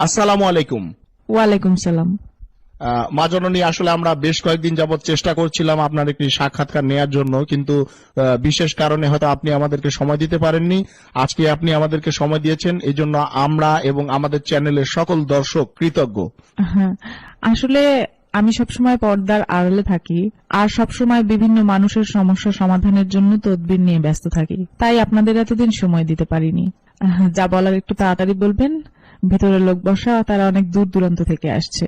আসসালামু আলাইকুম। ওয়ালাইকুম সালাম। মা জননী আসলে আমরা বেশ কয়েকদিন যাবত চেষ্টা করছিলাম আপনার একটি সাক্ষাৎকার নেয়ার জন্য কিন্তু বিশেষ কারণে হয়তো আপনি আমাদেরকে সময় দিতে পারেননি। আজকে আপনি আমাদেরকে সময় দিয়েছেন এই জন্য আমরা এবং আমাদের চ্যানেলের সকল দর্শক কৃতজ্ঞ। হ্যাঁ, আসলে আমি সবসময় পর্দার আড়ালে থাকি আর সবসময় বিভিন্ন মানুষের সমস্যা সমাধানের জন্য তদবির নিয়ে ব্যস্ত থাকি তাই আপনাদের এতদিন সময় দিতে পারিনি। যা বলার একটু তাড়াতাড়ি বলবেন? ভিতরে লোক বসা তারা অনেক দূর দূরান্ত থেকে আসছে।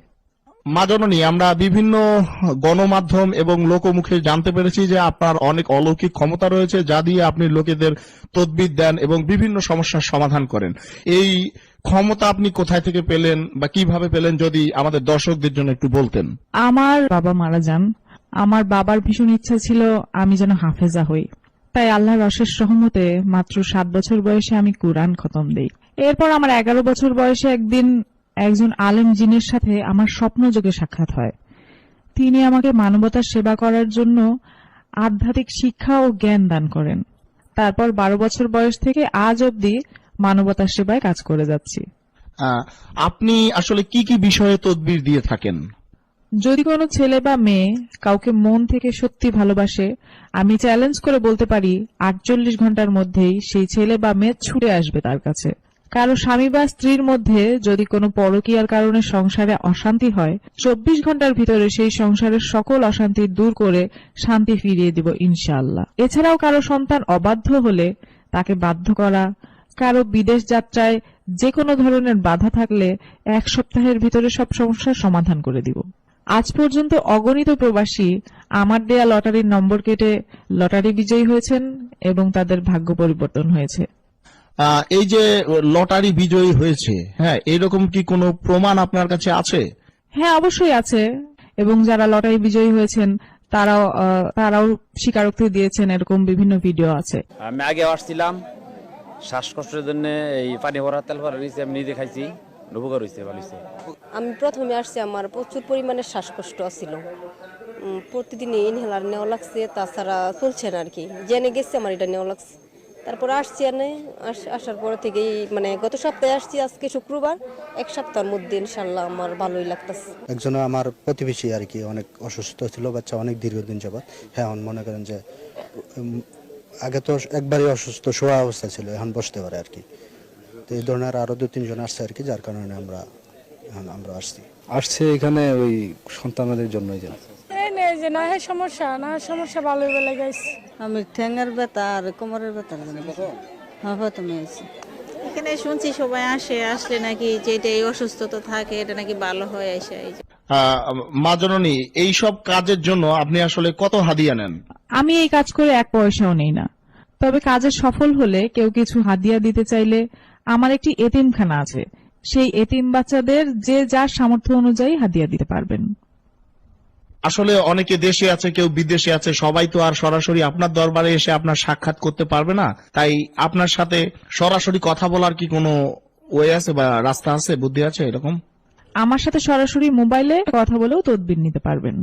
মা জননী আমরা বিভিন্ন গণমাধ্যম এবং লোকমুখে জানতে পেরেছি যে আপনার অনেক অলৌকিক ক্ষমতা রয়েছে যা দিয়ে আপনি লোকেদের তদবির দেন এবং বিভিন্ন সমস্যার সমাধান করেন। এই ক্ষমতা আপনি কোথায় থেকে পেলেন বা কীভাবে পেলেন যদি আমাদের দর্শকদের জন্য একটু বলতেন? আমার বাবা মারা যান। আমার বাবার ভীষণ ইচ্ছা ছিল আমি যেন হাফেজা হই। তাই আল্লাহর অশেষ রহমতে মাত্র সাত বছর বয়সে আমি কোরআন খতম দেই। এরপর আমার এগারো বছর বয়সে একদিন একজন আলেম জিনের সাথে আমার স্বপ্নযোগে সাক্ষাৎ হয়। তিনি আমাকে মানবতার সেবা করার জন্য আধ্যাত্মিক শিক্ষা ও জ্ঞান দান করেন। তারপর বারো বছর বয়স থেকে আজ অবধি মানবতার সেবায় কাজ করে যাচ্ছি। আপনি আসলে কি কি বিষয়ে তদবির দিয়ে থাকেন? যদি কোনো ছেলে বা মেয়ে কাউকে মন থেকে সত্যি ভালোবাসে আমি চ্যালেঞ্জ করে বলতে পারি আটচল্লিশ ঘণ্টার মধ্যেই সেই ছেলে বা মেয়ে ছুটে আসবে তার কাছে। কারও স্বামী বা স্ত্রীর মধ্যে যদি কোনো পরকীয়ার কারণে সংসারে অশান্তি হয়, চব্বিশ ঘণ্টার ভিতরে সেই সংসারের সকল অশান্তি দূর করে শান্তি ফিরিয়ে দিব ইনশাআল্লাহ। এছাড়াও কারও সন্তান অবাধ্য হলে তাকে বাধ্য করা, কারও বিদেশ যাত্রায় যে কোনো ধরনের বাধা থাকলে এক সপ্তাহের ভিতরে সব সমস্যার সমাধান করে দিব। আজ পর্যন্ত অগণিত প্রবাসী আমার দেয়া লটারির নম্বর কেটে লটারি বিজয়ী হয়েছেন এবং তাদের ভাগ্য পরিবর্তন হয়েছে। এই যে লটারি বিজয়ী হয়েছে হ্যাঁ এরকম কি কোনো প্রমাণ আপনার কাছে আছে? হ্যাঁ অবশ্যই আছে। এবং যারা লটারি বিজয়ী হয়েছেন তারাও আহ, তারাও স্বীকারোক্তি দিয়েছেন এরকম বিভিন্ন ভিডিও আছে। আমি আগে আসছিলাম শ্বাসকষ্টের জন্য এই পানি ভরা তেল ভরা নিয়েছি আমি নিজে খাইছি উপকার হয়েছে ভালো হয়েছে আমি প্রথমে আসছি আমার প্রচুর পরিমাণে শ্বাসকষ্ট ছিল উম, প্রতিদিনই ইনহেলার নেওয়া লাগছে তাছাড়া চলছে না আর কি। জেনে গেছে আমার এটা নেওয়া লাগছে। তারপর আসছি এনে আস- আসার পর থেকেই মানে গত সপ্তাহে আসছি আজকে শুক্রবার এক সপ্তাহের মধ্যে ইনশাল্লাহ আমার ভালোই লাগতেছে। একজন আমার প্রতিবেশী আর কি অনেক অসুস্থ ছিল বাচ্চা অনেক দীর্ঘদিন যাবৎ। হ্যাঁ এখন মনে করেন যে আগে তো একবারই অসুস্থ শোয়া অবস্থা ছিল এখন বসতে পারে আর কি। তো এই ধরনের আরও দু তিনজন আসছে আর কি যার কারণে আমরা এখন আমরা আসছি। আসছে এখানে ওই সন্তানদের জন্যই নেই যে না হ্যাঁ সমস্যা না সমস্যা ভালো বেলা গেছে আমি ব্যথা আর কোমরের ব্যথা হ্যাঁ প্রথমে আছি এখানে শুনছি সবাই আসে আসলে নাকি যে এটা এই অসুস্থতা থাকে এটা নাকি ভালো হয়ে আসে এই যে। মা জননী এইসব কাজের জন্য আপনি আসলে কত হাদিয়া নেন? আমি এই কাজ করে এক পয়সাও নেই না। তবে কাজে সফল হলে কেউ কিছু হাদিয়া দিতে চাইলে আমার একটি এতিমখানা আছে। সেই এতিম বাচ্চাদের যে যার সামর্থ্য অনুযায়ী হাদিয়া দিতে পারবেন। আসলে অনেকে দেশে আছে, কেউ বিদেশে আছে, সবাই তো আর সরাসরি আপনার দরবারে এসে আপনার সাক্ষাৎ করতে পারবে না। তাই আপনার সাথে সরাসরি কথা বলার কি কোনো ওয়ে আছে বা রাস্তা আছে, বুদ্ধি আছে এরকম? আমার সাথে সরাসরি মোবাইলে কথা বলেও তদবির নিতে পারবেন।